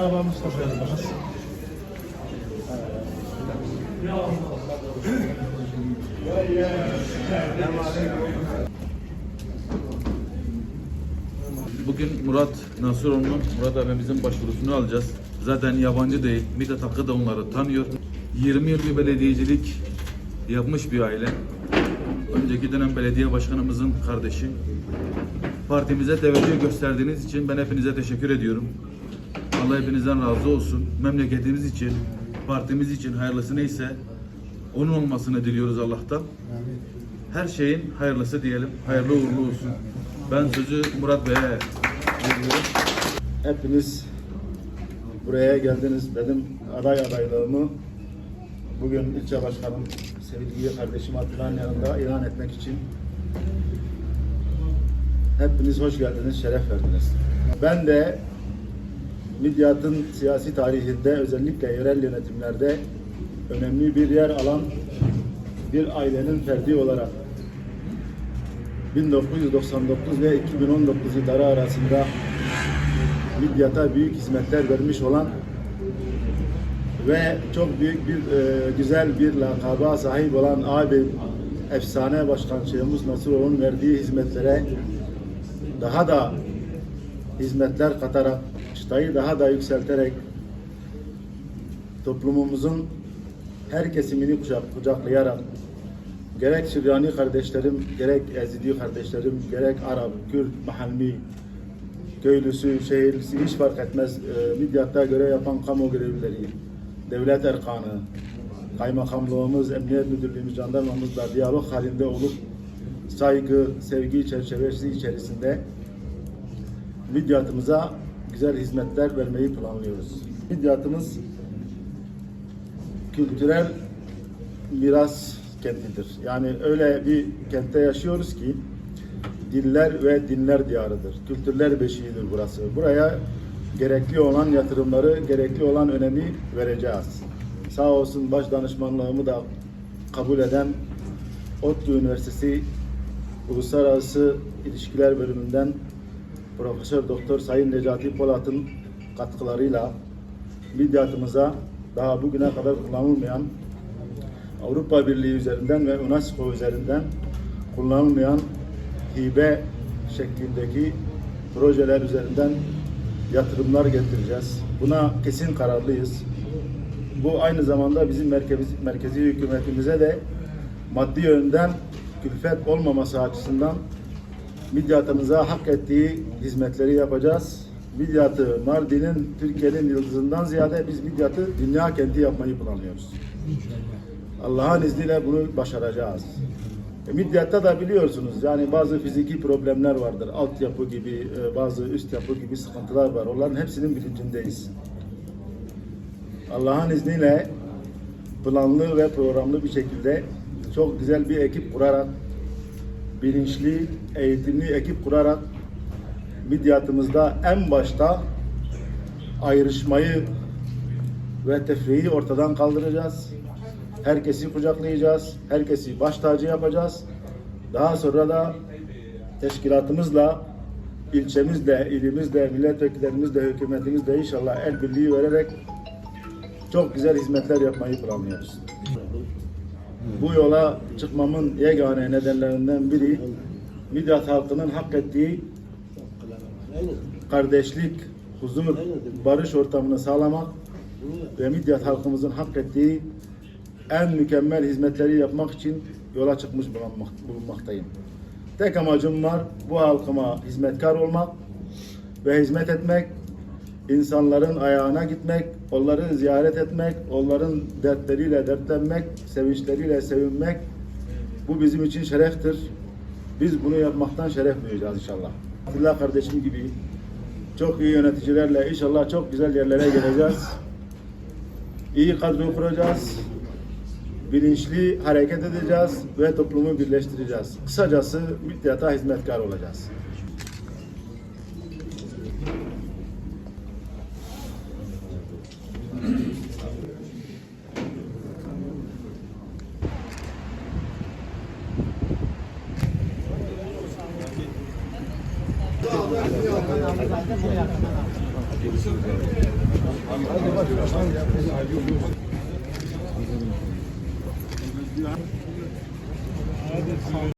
Bey. Nasılsın? Bugün Murat Nasıroğlu'nun, Murat abimizin başvurusunu alacağız. Zaten yabancı değil. Mithat Hakkı da onları tanıyor. 20 yıl bir belediyecilik yapmış bir aile. Önceki dönem belediye başkanımızın kardeşi. Partimize teveccüh gösterdiğiniz için ben hepinize teşekkür ediyorum. Allah hepinizden razı olsun. Memleketimiz için, partimiz için hayırlısı neyse onun olmasını diliyoruz Allah'tan. Her şeyin hayırlısı diyelim. Hayırlı uğurlu olsun. Ben sözü Murat Bey'e veriyorum. Hepiniz buraya geldiniz. Benim aday adaylığımı bugün ilçe başkanım sevgili kardeşim Abdullah'ın yanında ilan etmek için hepiniz hoş geldiniz, şeref verdiniz. Ben de Midyat'ın siyasi tarihinde özellikle yerel yönetimlerde önemli bir yer alan bir ailenin ferdi olarak 1999 ve 2019 yılları arasında Midyat'a büyük hizmetler vermiş olan ve çok büyük bir e, güzel bir lakaba sahip olan abi efsane başkançığımız Nasuroğlu'nun verdiği hizmetlere daha da hizmetler katarak çıtayı daha da yükselterek toplumumuzun her kesimini kucak, kucaklayarak gerek Süryani kardeşlerim, gerek Ezidi kardeşlerim, gerek Arap, Kürt, Mahalli, köylüsü, şehirlisi hiç fark etmez. E, Midyat'ta görev yapan kamu görevlileri, devlet erkanı, kaymakamlığımız, emniyet müdürlüğümüz, jandarmamızla diyalog halinde olup saygı, sevgi çerçevesi içerisinde Midyat'ımıza güzel hizmetler vermeyi planlıyoruz. Midyat'ımız kültürel miras kentidir. Yani öyle bir kentte yaşıyoruz ki diller ve dinler diyarıdır. Kültürler beşiğidir burası. Buraya gerekli olan yatırımları, gerekli olan önemi vereceğiz. Sağ olsun baş danışmanlığımı da kabul eden ODTÜ Üniversitesi Uluslararası İlişkiler Bölümünden Profesör Doktor Sayın Necati Polat'ın katkılarıyla Midyatımıza daha bugüne kadar kullanılmayan Avrupa Birliği üzerinden ve UNESCO üzerinden kullanılmayan hibe şeklindeki projeler üzerinden yatırımlar getireceğiz. Buna kesin kararlıyız. Bu aynı zamanda bizim merkezi, merkezi hükümetimize de maddi yönden külfet olmaması açısından Midyatımıza hak ettiği hizmetleri yapacağız. Midyat'ı Mardin'in Türkiye'nin yıldızından ziyade biz Midyat'ı dünya kenti yapmayı planlıyoruz. Allah'ın izniyle bunu başaracağız. E, Midyat'ta da biliyorsunuz yani bazı fiziki problemler vardır. Altyapı gibi, e, bazı üst yapı gibi sıkıntılar var. Onların hepsinin bilincindeyiz. Allah'ın izniyle planlı ve programlı bir şekilde çok güzel bir ekip kurarak bilinçli, eğitimli ekip kurarak Midyatımızda en başta ayrışmayı ve tefriği ortadan kaldıracağız. Herkesi kucaklayacağız. Herkesi baş tacı yapacağız. Daha sonra da teşkilatımızla, ilçemizle, ilimizle, milletvekillerimizle, hükümetimizle inşallah el birliği vererek çok güzel hizmetler yapmayı planlıyoruz. Bu yola çıkmamın yegane nedenlerinden biri Midyat halkının hak ettiği kardeşlik, huzur, barış ortamını sağlamak ve Midyat halkımızın hak ettiği en mükemmel hizmetleri yapmak için yola çıkmış bulunmak- bulunmaktayım. Tek amacım var bu halkıma hizmetkar olmak ve hizmet etmek, insanların ayağına gitmek, onları ziyaret etmek, onların dertleriyle dertlenmek, sevinçleriyle sevinmek bu bizim için şereftir. Biz bunu yapmaktan şeref duyacağız inşallah. Abdullah kardeşim gibi çok iyi yöneticilerle inşallah çok güzel yerlere geleceğiz. İyi kadro kuracağız. Bilinçli hareket edeceğiz ve toplumu birleştireceğiz. Kısacası Midyat'a hizmetkar olacağız. Görüşürüz abi.